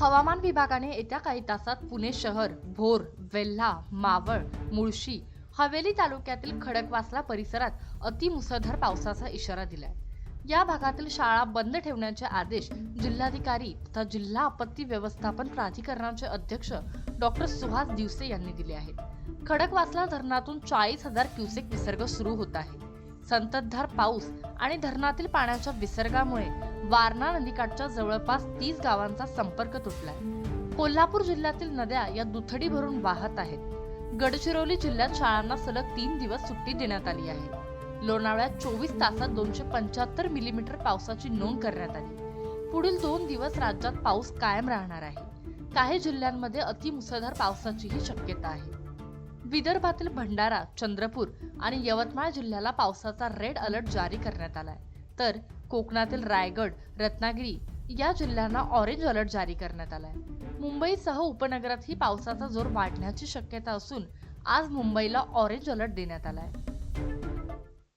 हवामान विभागाने येत्या काही तासात पुणे शहर भोर वेल्हा मावळ मुळशी हवेली तालुक्यातील खडकवासला परिसरात अतिमुसळधार पावसाचा इशारा दिलाय. या भागातील शाळा बंद ठेवण्याचे आदेश जिल्हाधिकारी तथा जिल्हा आपत्ती व्यवस्थापन प्राधिकरणाचे अध्यक्ष डॉक्टर सुहास दिवसे यांनी दिले आहेत. खडकवासला धरणातून चाळीस हजार क्युसेक विसर्ग सुरू होत आहे. संततधार पाऊस आणि धरणातील पाण्याच्या विसर्गामुळे वारणा नदीकाठच्या जवळपास तीस गावांचा संपर्क तुटलाय. कोल्हापूर जिल्ह्यातील नद्या या दुथडी भरून वाहत आहेत. गडचिरोली जिल्ह्यात शाळांना सलग तीन दिवस सुट्टी देण्यात आली आहे. लोणावळ्यात चोवीस तासात दोनशे पंच्याहत्तर मिलीमीटर पावसाची नोंद करण्यात आली. पुढील दोन दिवस राज्यात पाऊस कायम राहणार आहे. काही जिल्ह्यांमध्ये अतिमुसळधार पावसाचीही शक्यता आहे. विदर्भातील भंडारा चंद्रपूर आणि यवतमाळ जिल्ह्याला पावसाचा रेड अलर्ट जारी करण्यात आलाय. तर कोकणातील रायगड रत्नागिरी या जिल्ह्यांना ऑरेंज अलर्ट जारी करण्यात आलाय. मुंबईसह उपनगरातही पावसाचा जोर वाढण्याची शक्यता असून आज मुंबईला ऑरेंज अलर्ट देण्यात आलाय.